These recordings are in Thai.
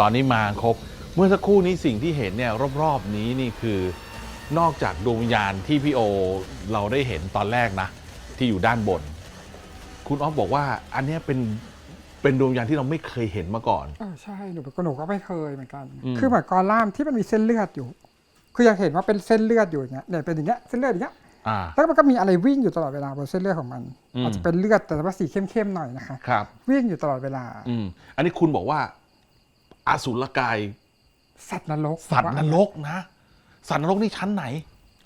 ตอนนี้มาครบ เมื่อสักครู่นี้สิ่งที่เห็นเนี่ยรอบๆนี้นี่คือนอกจากดวงวิญญาณที่พี่โอเราได้เห็นตอนแรกนะ ที่อยู่ด้านบน คุณออฟบอกว่าอันเนี้ยเป็นเป็นดวงวิญญาณที่เราไม่เคยเห็นมาก่อนเออใช่หนูก็หนูก็ไม่เคยเหมือนกัน อืม คือเหมือนกอล่ามที่มันมีเส้นเลือดอยู่ คือยังเห็นว่าเป็นเส้นเลือดอยู่อย่างเงี้ยเนี่ยเป็นอย่างเงี้ยเส้นเลือดอย่างเงี้ยอ่า แล้วมันก็มีอะไรวิ่งอยู่ตลอดเวลาบนเส้นเลือดของมันอืม อาจจะเป็นเลือดแต่ว่าสีเข้มๆหน่อยนะคะ ครับ วิ่งอยู่ตลอดเวลา อืมอันนี้คุณบอกว่า อสุรกาย สัตว์นรกสัตว์นรกนะ สัตว์นรกนี่ชั้นไหน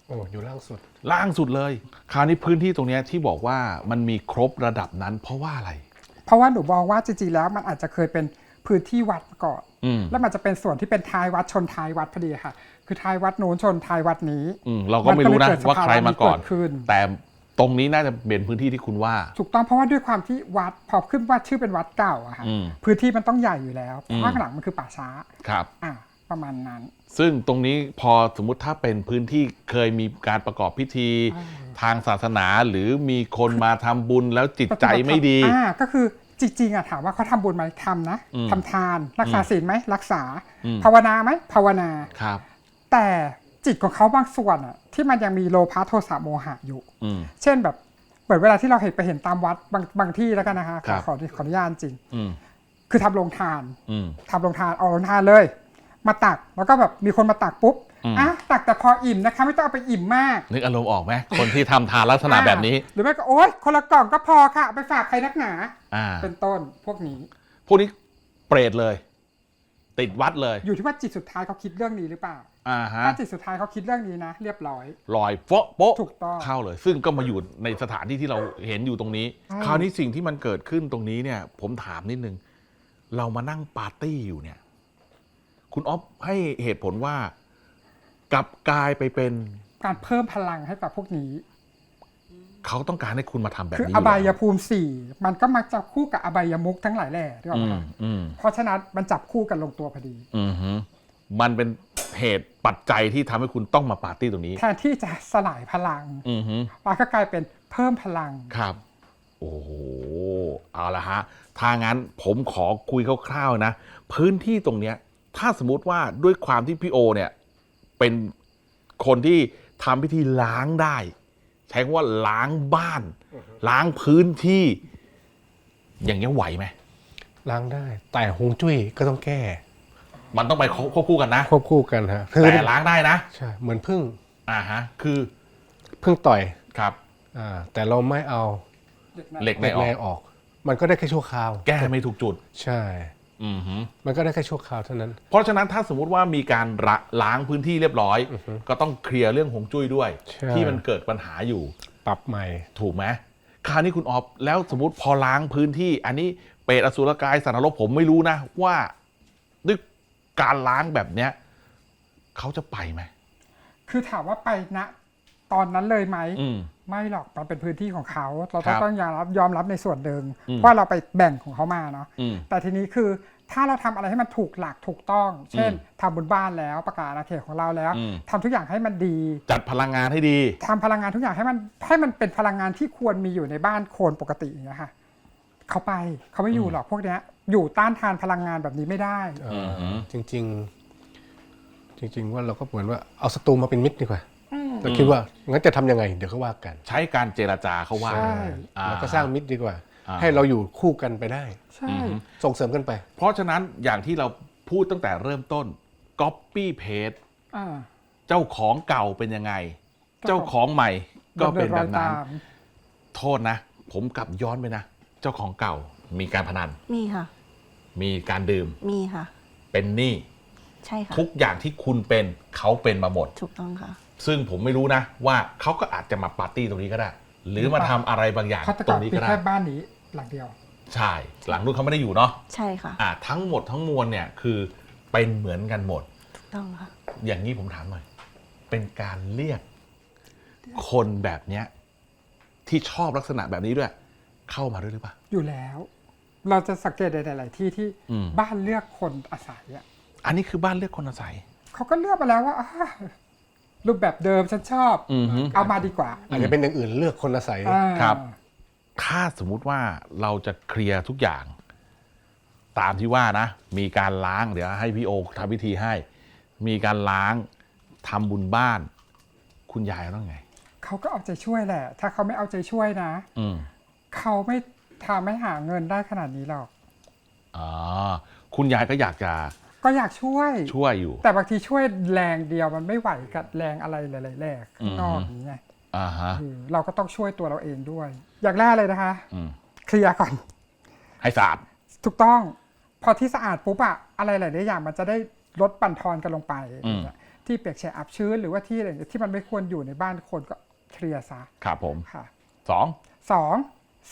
โอ้อยู่ล่างสุด ล่างสุดเลย คราวนี้พื้นที่ตรงเนี้ยที่บอกว่ามันมีครบระดับนั้น เพราะว่าอะไร เพราะว่าหนูมองว่าจริงๆแล้วมันอาจจะเคยเป็นพื้นที่วัดมาก่อน อืม แล้วมันจะเป็นส่วนที่เป็นท้ายวัดชนท้ายวัดพอดีค่ะ คือท้ายวัดโน้นชนท้ายวัดนี้อืมเราก็ไม่รู้นะมันก็เลยเกิดว่าใครมาก่อนสภาวะนี้เกิดขึ้น แต่ ตรงนี้น่าจะเป็นพื้นที่ที่คุณว่า ถูกต้องเพราะว่าด้วยความที่วัดพอขึ้นว่าชื่อเป็นวัดเก่าอะค่ะอืมพื้นที่มันต้องใหญ่อยู่แล้วอืม ข้างหลังมันคือป่าช้า ครับ อะประมาณนั้น ซึ่งตรงนี้พอสมมุติถ้าเป็นพื้นที่เคยมีการประกอบพิธีทางศาสนา หรือมีคนมาทำบุญแล้วจิตใจไม่ดี อ่าก็คือจริงๆอะถามว่าเขาทำบุญไหมทำนะอืมทำทาน รักษาศีลไหมรักษา อืม ภาวนาไหมภาวนา ครับ แต่ จิตของเขาบางส่วนอะที่มันยังมีโลภะโทสะโมหะอยู่อืมเช่นแบบเหมือนเวลาที่เราเห็นไปเห็นตามวัดบางบางที่แล้วกันนะคะครับขอขออนุญาตจริงอืมคือทำโรงทานอืมทำโรงทานเอาโรงทานเลย มาตักแล้วก็แบบมีคนมาตักปุ๊บอืมอะตักแต่พออิ่มนะคะไม่ต้องเอาไปอิ่มมาก นึกอารมณ์ออกไหมคนที่ทำทานลักษณะแบบนี้อ่าหรือไม่ก็โอ๊ยคนละกล่องก็พอค่ะเอาไปฝากใครนักหนาอ่าเป็นต้นพวกนี้ พวกนี้เปรตเลย ติดวัดเลย อยู่ที่ว่าจิตสุดท้ายเขาคิดเรื่องนี้หรือเปล่า อ่าฮะถ้าจิตสุดท้ายเขาคิดเรื่องนี้นะ เรียบร้อยลอยโป๊ะโป๊ะถูกต้อง เข้าเลย ซึ่งก็มาอยู่ในสถานที่ที่เราเห็นอยู่ตรงนี้ ใช่ คราวนี้สิ่งที่มันเกิดขึ้นตรงนี้เนี่ย ผมถามนิดนึง เรามานั่งปาร์ตี้อยู่เนี่ย คุณอ๊อฟให้เหตุผลว่า กลับกลายไปเป็นการเพิ่มพลังให้กับพวกนี้ เขาต้องการให้คุณมาทำแบบคือนี้อบายยู่แล้วภูมิสี่มันก็มักจะคู่กับอบายมุกทั้งหลายแหล่ด้วยอืมค่ะอืมเพราะฉะนั้นมันจับคู่กันลงตัวพอดี อืมฮึมันเป็น เหตุปัจจัยที่ทำให้คุณต้องมาปาร์ตี้ตรงนี้แทนที่จะสลายพลังอืมฮึมันก็กลายเป็นเพิ่มพลังครับ โอ้โหเอาละฮะถ้างั้นผมขอคุยคร่าวๆนะ พื้นที่ตรงเนี้ย ถ้าสมมติว่าด้วยความที่พี่โอเนี่ย เป็นคนที่ทำพิธีล้างได้ ใช้คำว่าล้างบ้าน ล้างพื้นที่ อย่างเงี้ยไหวไหมล้างได้ แต่ฮวงจุ้ยก็ต้องแก้ มันต้องไปควบคู่กันนะควบคู่กันฮะคือแต่ล้างได้นะใช่เหมือนพึ่งอ่าฮะคือพึ่งต่อยครับอ่าแต่เราไม่เอาเหล็กในแม่ออกแม่ออก มันก็ได้แค่ชั่วคราว แก้ไม่ถูกจุด ใช่อืมฮึมันก็ได้แค่ชั่วคราวเท่านั้น เพราะฉะนั้นถ้าสมมุติว่ามีการละล้างพื้นที่เรียบร้อย ก็ต้องเคลียร์เรื่องหงจุ้ยด้วยใช่ที่มันเกิดปัญหาอยู่ ปรับใหม่ ถูกไหมคราวนี้คุณออฟแล้วสมมติพอล้างพื้นที่ อันนี้เปรตอสุรกายสันนรกผมไม่รู้นะว่าด้วย การล้างแบบเนี้ยเขาจะไปไหม คือถามว่าไปณตอนนั้นเลยไหม อืม ไม่หรอกมันเป็นพื้นที่ของเขาเราครัต้องบต้องยอมรับยอมรับในส่วนหนึ่งอืม เพราะเราไปแบ่งของเขามาเนาะอืม แต่ทีนี้คือถ้าเราทำอะไรให้มันถูกหลักถูกต้อง เช่นอืมทำบนบ้านแล้วประกาศอาณาเขตของเราแล้วอืม ทำทุกอย่างให้มันดีจัดพลังงานให้ดี ทำพลังงานทุกอย่างให้มันให้มันเป็นพลังงานที่ควรมีอยู่ในบ้านโคนปกติอย่างเงี้ยค่ะเขาไปเขาไม่อยู่หรอกพวกเนี้ย อยู่ต้านทานพลังงานแบบนี้ไม่ได้ เอ่ออมจริง ๆ จริง ๆ ว่าเราก็เหมือนว่าเอาศัตรูมาเป็นมิตรดีกว่าเราคิดว่างั้นจะทำยังไง เดี๋ยวก็ว่ากันใช้การเจรจาเขาว่า ใช่อ่แล้วก็สร้างมิตรดีกว่าอ่า ให้เราอยู่คู่กันไปได้ ใช่ ส่งเสริมกันไป เพราะฉะนั้นอย่างที่เราพูดตั้งแต่เริ่มต้น Copy Paste อ่าเจ้าของเก่าเป็นยังไง เจ้าของใหม่ก็เป็นแบบนั้นดิรอยตามโทษนะ ผมกลับย้อนไปนะ เจ้าของเก่ามีการพนัน มีค่ะ มีการดื่มมีค่ะ เป็นหนี้ใช่ค่ะทุกอย่างที่คุณเป็นเขาเป็นมาหมด ถูกต้องค่ะ ซึ่งผมไม่รู้นะ ว่าเขาก็อาจจะมาปาร์ตี้ตรงนี้ก็ได้ หรือมาทำอะไรบางอย่างฆาตตกรรรงนี้มีก็ได้ แค่บ้านนี้หลังเดียว ใช่ หลังนู้นเขาไม่ได้อยู่เนาะใช่ค่ะอ่าทั้งหมดทั้งมวลเนี่ยคือเป็นเหมือนกันหมด ถูกต้องค่ะ อย่างนี้ผมถามหน่อย เป็นการเรียกคนแบบเนี้ยที่ชอบลักษณะแบบนี้ด้วย เข้ามาด้วยหรือเปล่าอยู่แล้ว เราจะสังเกตในหลาย ๆ ที่ที่อืม บ้านเลือกคนอาศัยอะอันนี้คือบ้านเลือกคนอาศัย เขาก็เลือกมาแล้วว่าอ่ารูปแบบเดิมฉันชอบ อือฮึ เอามาดีกว่าอาจจะเป็นอย่างอื่นเลือกคนอาศัย อ่าครับ ถ้าสมมุติว่าเราจะเคลียร์ทุกอย่าง ตามที่ว่านะ มีการล้างเดี๋ยวให้พี่โอทำพิธีให้ มีการล้างทำบุญบ้าน คุณยายต้องไง เขาก็เอาใจช่วยแหละ ถ้าเขาไม่เอาใจช่วยนะ อืม เขาไม่ ทำให้หาเงินได้ขนาดนี้หรอก อ๋อคุณยายก็อยากจะก็อยากช่วย ช่วยอยู่ แต่บางทีช่วยแรงเดียวมันไม่ไหวกับแรงอะไรหลายๆแรงข้างนอกอืมอย่างนี้ไงอ่าฮะเออเราก็ต้องช่วยตัวเราเองด้วย อย่างแรกเลยนะคะอืมเคลียร์ก่อน ให้สะอาดถูกต้อง พอที่สะอาดปุ๊บอะอะไรหลายๆอย่างมันจะได้ลดปั่นทอนกันลงไปอืมที่เปียกแฉะอับชื้นหรือว่าที่อะไรที่มันไม่ควรอยู่ในบ้านคนก็เคลียร์ซะครับผมค่ะสองสอง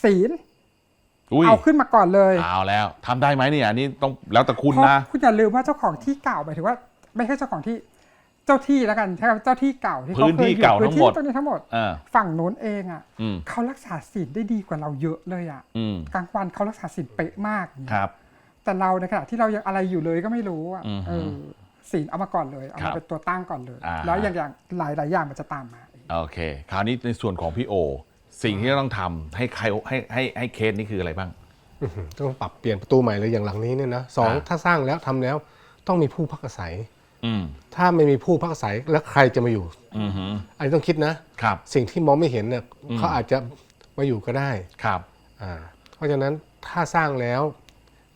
ศีลอุ้ย เอาขึ้นมาก่อนเลยเอาแล้วทำได้ไหมเนี่ยอันนี้ต้องแล้วแต่คุณเพราะนะคุณอย่าลืมว่าเจ้าของที่เก่าหมายถึงว่า ไม่ใช่เจ้าของที่เจ้าที่แล้วกันใช่ไหมเจ้าที่เก่าที่เขาพื้นเคยที่อยู่เก่าพื้ทั้นงหมที่ดตรงนี้ทั้งหมดเออฝั่งโน้นเองอะอืมเขารักษาศีลได้ดีกว่าเราเยอะเลยอะอืมกลางวันเขารักษาศีลเป๊ะมากครับ แต่เราในขณะที่เรายังอะไรอยู่เลยก็ไม่รู้อะอืมเออศีลเอามาก่อนเลยเอาครัมาบเป็นตัวตั้งก่อนเลยอ่าแล้วอย่างอย่างหลายหลายๆอย่างมันจะตามมาโอเค คราวนี้ในส่วนของพี่โอ สิ่งที่ต้องทำให้ใครให้ให้ให้เคสนี้คืออะไรบ้างอื้อหือต้องปรับเปลี่ยนประตูใหม่เลยอย่างหลังนี้เนี่ยนะสองอ่าถ้าสร้างแล้วทำแล้วต้องมีผู้พักอาศัยอืมถ้าไม่มีผู้พักอาศัยแล้วใครจะมาอยู่อืมฮึอันนี้ต้องคิดนะครับสิ่งที่มองไม่เห็นเนี่ยอืมเขาอาจจะมาอยู่ก็ได้ครับอ่าเพราะฉะนั้นถ้าสร้างแล้ว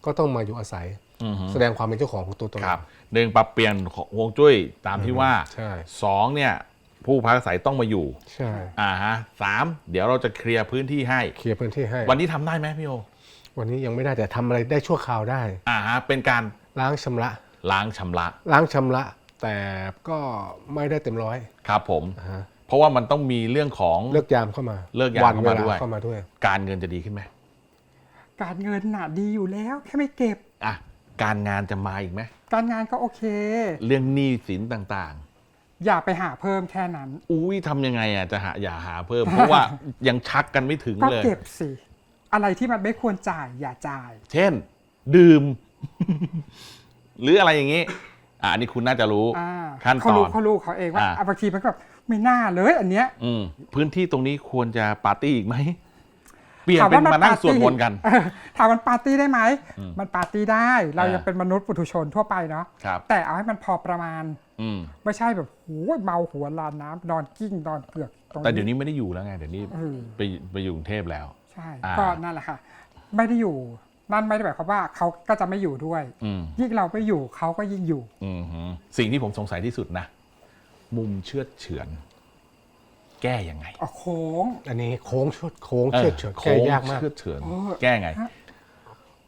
ก็ต้องมาอยู่อาศัยอืมฮึแสดงความเป็นเจ้าของของตัวตนครับหนึ่งปรับเปลี่ยนของฮวงจุ้ยตามที่ว่าใช่สองเนี่ย ผู้พักอาศัยต้องมาอยู่ใช่อ่าฮะสามเดี๋ยวเราจะเคลียร์พื้นที่ให้ เคลียร์พื้นที่ให้ วันนี้ทำได้ไหมพี่โอวันนี้ยังไม่ได้แต่ทำอะไรได้ชั่วคราวได้ อ่าฮะเป็นการล้างชำระล้างชำระล้างชำระแต่ก็ไม่ได้เต็มร้อยครับผมอ่าฮะเพราะว่ามันต้องมีเรื่องของ เลิกยามเข้ามาเลิกยามวันเข้าเวมาลาด้วย เข้ามาด้วย การเงินจะดีขึ้นไหมการเงินน่ะดีอยู่แล้ว แค่ไม่เก็บ อะการงานจะมาอีกไหมการงานก็โอเค เรื่องหนี้สินต่าง อย่าไปหาเพิ่มแค่นั้นๆอุ้ยทำยังไงอะจะหาอย่าหาเพิ่ม เพราะว่ายังชักกันไม่ถึงก็เลย เก็บสิ อะไรที่มันไม่ควรจ่ายอย่าจ่าย เช่น ดื่ม หรืออะไรอย่างนี้ อะอันนี้คุณน่าจะรู้อ่าขั้นเขาตอรู้น เขารู้เขาเองว่าอ่า อะบางทีมันก็แบบไม่น่าเลยอันเนี้ย อืมพื้นที่ตรงนี้ควรจะปาร์ตี้อีกไหม เปลี่ยนถามเป็นว่ามันมานั่งปาร์ตี้สวดมนต์กันเออถามมันปาร์ตี้ได้ไหมอืมมันปาร์ตี้ได้ เราอ่ายัยังเป็นมนุษย์ปุถุชนทั่วไปเนาะครับแต่เอาให้มันพอประมาณอืมไม่ใช่แบบโหเมาหัวลานน้ำนอนกิ้งนอนเกือกตรงแต่เดี๋ยวนี้ไม่ได้อยู่แล้วไง เดี๋ยวนี้เออไปไปอยู่กรุงเทพแล้ว ใช่อ่าก็นั่นแหละค่ะ ไม่ได้อยู่ นั่นไม่ได้หมายความว่าเขาก็จะไม่อยู่ด้วยอืมยิ่งเราไม่อยู่เขาก็ยิ่งอยู่อืมฮึสิ่งที่ผมสงสัยที่สุดนะ มุมเชือดเฉือน แก้ยังไงอ๋อโค้ง อันนี้โค้งชุดโค้งเชือดเฉือนโค้แก้งยากมากเชือดเฉือนเออแก้ไง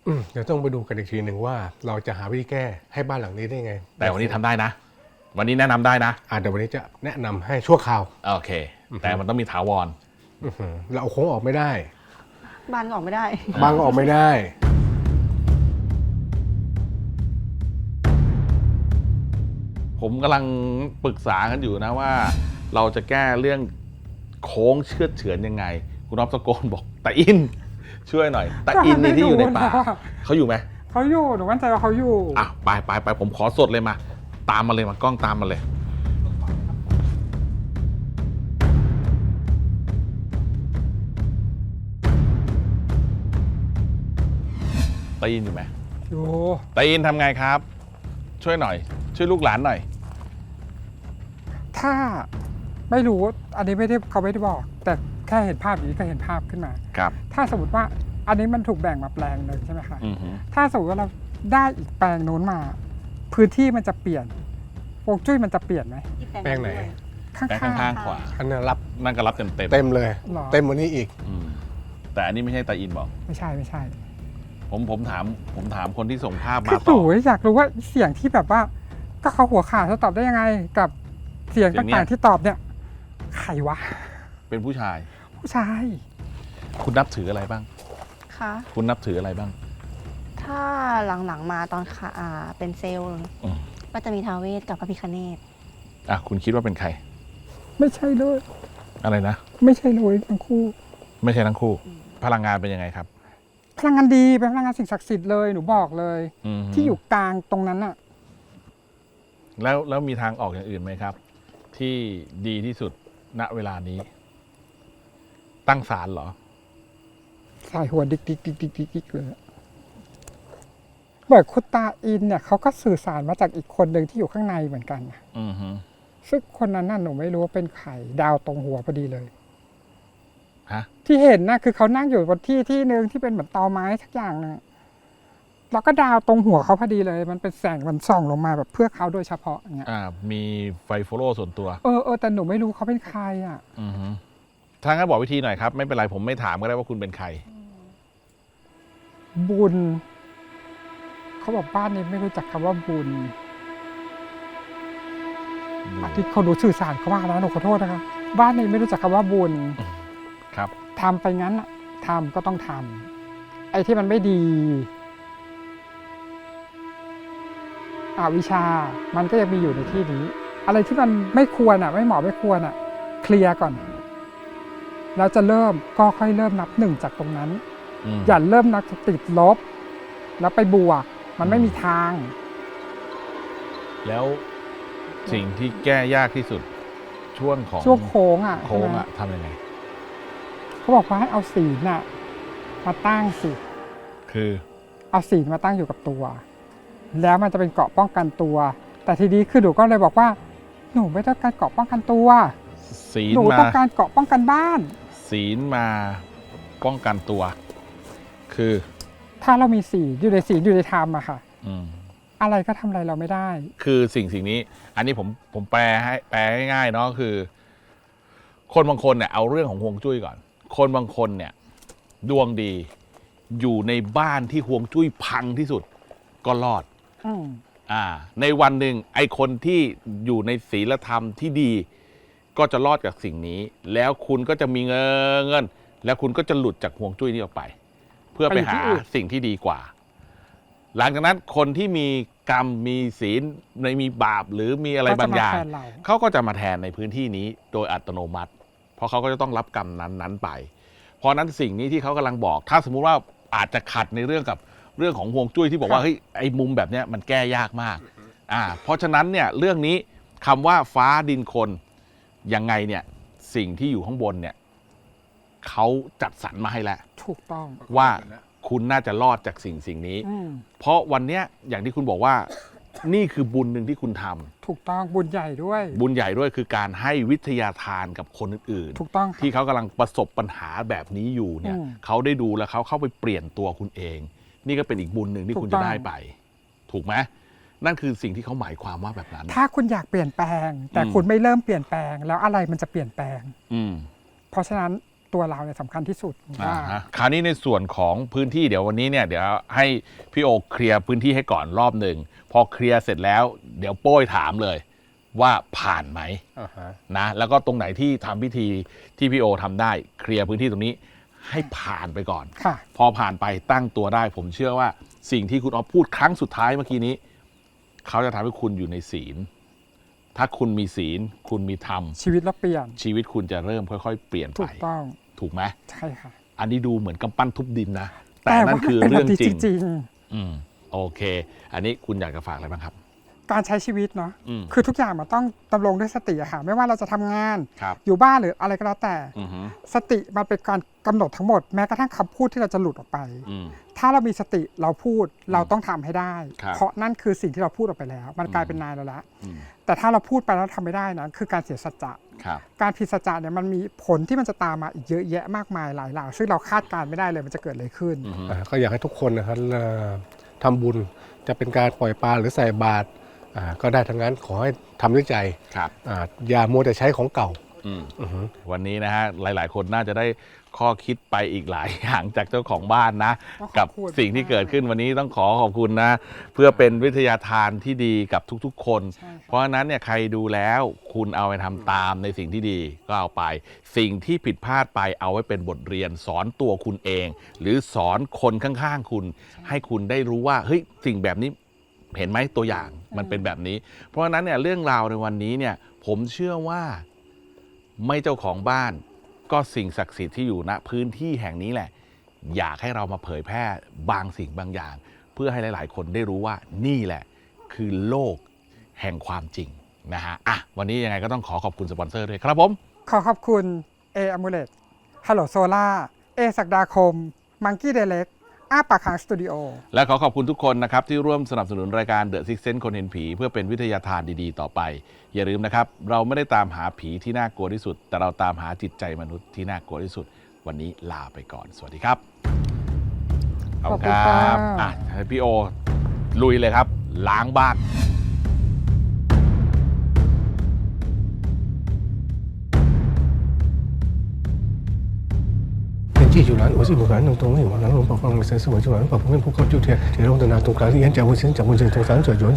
อืมเดี๋ยวต้องไปดูกันอีกทีหนึ่งว่า เราจะหาวิธีแก้ให้บ้านหลังนี้ได้ไง แต่วันนี้ทำได้นะ วันนี้แนะนำได้นะอ่าเดี๋ยววันนี้จะแนะนำให้ชั่วคราวโอเค แต่มันต้องมีถาวร อื้อหือเราเอาโค้งออกไม่ได้บ้านก็ออกไม่ได้ บางก็ออกไม่ได้ ผมกำลังปรึกษากันอยู่นะว่า เราจะแก้เรื่อง โค้งเชือดเฉือนยังไง คุณน้องตะโกนบอกตาอิน ช่วยหน่อยตาอินนี่ที่อยู่ในป่าก็ไม่รู้นะเขาอยู่ไหมเขาอยู่หนูมั่นใจว่าเขาอยู่อะไปไปไปผมขอสดเลยมา ตามมาเลยมากล้องตามมาเลยตาอินอยู่ไหมอยู่ตาอินทำไงครับ ช่วยหน่อย ช่วยลูกหลานหน่อย ถ้า ไม่รู้อันนี้ไม่ได้เขาไม่ได้บอก แต่แค่เห็นภาพอย่างนี้ก็เห็นภาพขึ้นมา ครับ ถ้าสมมติว่าอันนี้มันถูกแบ่งมาแปลงหนึ่งใช่ไหมคะอือหือถ้าสมมติว่าเราได้อีกแปลงนู้นมา พื้นที่มันจะเปลี่ยนโฟกจุ้ยมันจะเปลี่ยนไหมแปลงไหนข้างแปลงๆข้างๆขวา อันนั้นรับนั่นก็รับเต็มเต็มเต็มเลยหรอเต็มวันนี้อีก อืมแต่อันนี้ไม่ใช่ตาอินบอก ไม่ใช่ไม่ใช่ผมผมถามผมถามคนที่ส่งภาพคือมาหต่นูออยากรู้ว่าเสียงที่แบบว่า ก็เขาหัวขาดจะตอบได้ยังไง กับเสียงเสียงเนี่ย ต่างๆที่ตอบเนี่ย ใครวะ เป็นผู้ชาย ผู้ชาย คุณนับถืออะไรบ้าง ค่ะ คุณนับถืออะไรบ้าง ถ้าหลังๆมาตอนค่ะอ่าเป็นเซลล์อืม ก็จะมีทาวเวสกับพระพิคเนตอะคุณคิดว่าเป็นใคร ไม่ใช่เลยอะไรนะ ไม่ใช่เลยทั้งคู่ไม่ใช่ทั้งคู่ พลังงานเป็นยังไงครับ พลังงานดีเป็นพลังงานสิ่งศักดิ์สิทธิ์เลยหนูบอกเลยมที่อยู่กลางตรงนั้นน่ะแล้วแล้วมีทางออกอย่างอื่นไหมครับ ที่ดีที่สุด ณเวลานี้ ตั้งศาลเหรอสายหัวดิกดิกดิกดิกดิกดิกเลยเบิกคุณตาอินเนี่ยเขาก็สื่อสารมาจากอีกคนหนึ่งที่อยู่ข้างในเหมือนกันนะอือฮึซึ่งคนนั้นน่ะหนูไม่รู้ว่าเป็นใครดาวตรงหัวพอดีเลย ฮะ ที่เห็นนะคือเขานั่งอยู่บนที่ที่หนึ่งที่เป็นเหมือนตอไม้สักอย่างนึง แล้วก็ดาวตรงหัวเขาพอดีเลย มันเป็นแสงมันส่องลงมาแบบเพื่อเขาโดยเฉพาะอย่างเงี้ยอ่ามีไฟโฟโล่ส่วนตัวเออเออแต่หนูไม่รู้เขาเป็นใครอะ อือฮึทางนั้นบอกวิธีหน่อยครับ ไม่เป็นไรผมไม่ถามก็ได้ว่าคุณเป็นใคร บุญ เขาบอกบ้านนี้ไม่รู้จักคำว่าบุญอาทิตย์เขาหนูสื่อสารเขามาแล้วหนูขอโทษนะครับ บ้านนี้ไม่รู้จักคำว่าบุญครับ ทำไปงั้นน่ะทำก็ต้องทำไอ้ที่มันไม่ดี อวิชชา มันก็ยังมีอยู่ในที่นี้ อะไรที่มันไม่ควรอะ ไม่เหมาะไม่ควรอะ เคลียร์ก่อน แล้วจะเริ่มก็ค่อยเริ่มนับหนึ่งจากตรงนั้นอืมอย่าเริ่มนับติดลบ แล้วไปบวก มันไม่มีทาง แล้วสิ่งที่แก้ยากที่สุด ช่วงของช่วงโค้งอะโค้งใช่ไหมอะทำยังไงเขาบอกว่าให้เอาศีลน่ะ มาตั้งสิ คือ เอาศีลมาตั้งอยู่กับตัว แล้วมันจะเป็นเกราะป้องกันตัว แต่ทีนี้คือหนูก็เลยบอกว่า หนูไม่ต้องการเกราะป้องกันตัว ศีลหนูมาต้องการเกราะป้องกันบ้าน ศีลมาป้องกันตัว คือถ้าเรามีศีลอยู่ในศีลอยู่ในธรรมอะค่ะ อืมอะไรก็ทำอะไรเราไม่ได้ คือสิ่งสิ่งนี้ อันนี้ผมผมแปลให้แปลง่ายๆเนาะคือ คนบางคนเนี่ยเอาเรื่องของฮวงจุ้ยก่อน คนบางคนเนี่ย ดวงดีอยู่ในบ้านที่ฮวงจุ้ยพังที่สุด ก็รอด อืมอ่า ในวันหนึ่งไอคนที่อยู่ในศีลธรรมที่ดี ก็จะรอดจากสิ่งนี้ แล้วคุณก็จะมีเงินเงิน แล้วคุณก็จะหลุดจากห่วงจุ้ยนี้ออกไป เพื่อไปหาสิ่งที่ดีกว่า หลังจากนั้นคนที่มีกรรมมีศีลในมีบาปหรือมีอะไรก็จะบางอย่างมแทนเราเขาก็จะมาแทนในพื้นที่นี้ โดยอัตโนมัติ เพราะเขาก็จะต้องรับกรรมนั้นๆไป เพราะฉะนั้นสิ่งนี้ที่เขากำลังบอก ถ้าสมมุติว่าอาจจะขัดในเรื่องกับ เรื่องของห่วงจุ้ยที่บอกว่าครับเฮ้ยไอ้มุมแบบเนี้ยมันแก้ยากมากอ่าเพราะฉะนั้นเนี่ยเรื่องนี้คำว่าฟ้าดินคนยังไงเนี่ยสิ่งที่อยู่ข้างบนเนี่ยเขาจัดสรรมาให้แล้ว ถูกต้อง ว่าคุณน่าจะรอดจากสิ่งสิ่งนี้ อืมเพราะวันเนี้ยอย่างที่คุณบอกว่า นี่คือบุญหนึ่งที่คุณทำถูกต้องบุญใหญ่ด้วย บุญใหญ่ด้วยคือการให้วิทยาทานกับคนอื่นถูกต้องค่ะ ที่เขากำลังประสบปัญหาแบบนี้อยู่เนี่ยอืม เขาได้ดูแล้วเขาเข้าไปเปลี่ยนตัวคุณเอง นี่ก็เป็นอีกบุญหนึ่งที่ถูกคุณต้จะองได้ไป ถูกไหมนั่นคือสิ่งที่เขาหมายความว่าแบบนั้น ถ้าคุณอยากเปลี่ยนแปลง แต่อืมคุณไม่เริ่มเปลี่ยนแปลง แล้วอะไรมันจะเปลี่ยนแปลง อืมเพราะฉะนั้นตัวเราเนี่ยสำคัญที่สุดอ่าว่าฮะคราวนี้ในส่วนของพื้นที่เดี๋ยววันนี้เนี่ยเดี๋ยวให้พี่โอเคลียร์พื้นที่ให้ก่อนรอบหนึ่งพอเคลียร์เสร็จแล้ว เดี๋ยวโป้ยถามเลยว่าผ่านไหมอ่าฮะนะแล้วก็ตรงไหนที่ทำพิธีที่พี่โอทำได้เคลียร์พื้นที่ตรงนี้ ให้ผ่านไปก่อน ค่ะ พอผ่านไปตั้งตัวได้ ผมเชื่อว่า สิ่งที่คุณออฟพูดครั้งสุดท้ายเมื่อกี้นี้ เขาจะทำให้คุณอยู่ในศีล ถ้าคุณมีศีล คุณมีธรรม ชีวิตเราเปลี่ยนชีวิตคุณจะเริ่มค่อยๆ เปลี่ยนถูไป กต้องถูกไหมใช่ค่ะอันนี้ดูเหมือนกำปั้นทุบดินนะ แต่นั่ว่านคือมันป็เรื่องแบบจริง จริง อืม โอเค อันนี้คุณอยากจะฝากอะไรบ้างครับๆ การใช้ชีวิตเนาะอืม คือทุกอย่างมันต้องดำรงด้วยสติอะค่ะไม่ว่าเราจะทำงาน ครับอยู่บ้านหรืออะไรก็แล้วแต่ อือฮึสติมันเป็นการกำหนดทั้งหมดแม้กระทั่งคำพูดที่เราจะหลุดออกไป อืม ถ้าเรามีสติเราพูดเราต้องทำให้ได้ ครับเพราะนั่นคือสิ่งที่เราพูดออกไปแล้ว มันกลายเป็นนายเราละอืม แต่ถ้าเราพูดไปแล้วทำไม่ได้นะคือการเสียสัจจะ ครับ การผิดสัจจะเนี่ยมันมีผลที่มันจะตามมาอีกเยอะแยะมากมายหลายอย่างซึ่งเราคาดการณ์ไม่ได้เลยมันจะเกิดอะไรขึ้น อือฮึ อ่าก็อยากให้ทุกคนนะครับเอ่อทำบุญจะเป็นการปล่อยปลาหรือใส่บาตรอ่า ก็ได้ทั้งนั้นขอให้ทำด้วยใจครับอ่าอย่ามัวแต่ใช้ของเก่าอืมอือฮึวันนี้นะฮะหลาย ๆ คนน่าจะได้ข้อคิดไปอีกหลายอย่างจากเจ้าของบ้านนะต้องขอบกับคุณสิ่งที่เกิดขึ้นวันนี้ต้องขอขอบคุณนะ เพื่อเป็นวิทยาทานที่ดีกับทุกๆ คนใช่ค่ะเพราะฉะนั้นเนี่ยใครดูแล้วคุณเอาไปทำตามในสิ่งที่ดีก็เอาไป สิ่งที่ผิดพลาดไปเอาไว้เป็นบทเรียนสอนตัวคุณเอง หรือสอนคนข้างๆคุณ ให้คุณได้รู้ว่าเฮ้ยสิ่งแบบนี้ เห็นไหมตัวอย่างมันเป็นแบบนี้ เพราะฉะนั้นเนี่ยเรื่องราวในวันนี้เนี่ยผมเชื่อว่าไม่เจ้าของบ้าน ก็สิ่งศักดิ์สิทธิ์ที่อยู่ณพื้นที่แห่งนี้แหละ อยากให้เรามาเผยแพร่บางสิ่งบางอย่าง เพื่อให้หลาย ๆ คนได้รู้ว่านี่แหละ คือโลกแห่งความจริงนะฮะอะวันนี้ยังไงก็ต้องขอขอบคุณสปอนเซอร์ด้วยครับผม ขอขอบคุณเออ m u l e t ฮัลโหลโซล่าเอศักดาคมมังกี้เดเล็ก อ้าปากค้างสตูดิโอและขอขอบคุณทุกคนนะครับที่ร่วมสนับสนุนรายการ The Six Sense คนเห็นผี เพื่อเป็นวิทยาทานดีๆ ต่อไป อย่าลืมนะครับ เราไม่ได้ตามหาผีที่น่ากลัวที่สุด แต่เราตามหาจิตใจมนุษย์ที่น่ากลัวที่สุด วันนี้ลาไปก่อน สวัสดีครับขอบคุณครับอะให้พี่โอ ลุยเลยครับ ล้างบ้าน 天气就蓝，我是不可能动为我，然后把放为三四我就完，把旁边扑克就贴，贴上的那东港眼角我先讲我这从三者转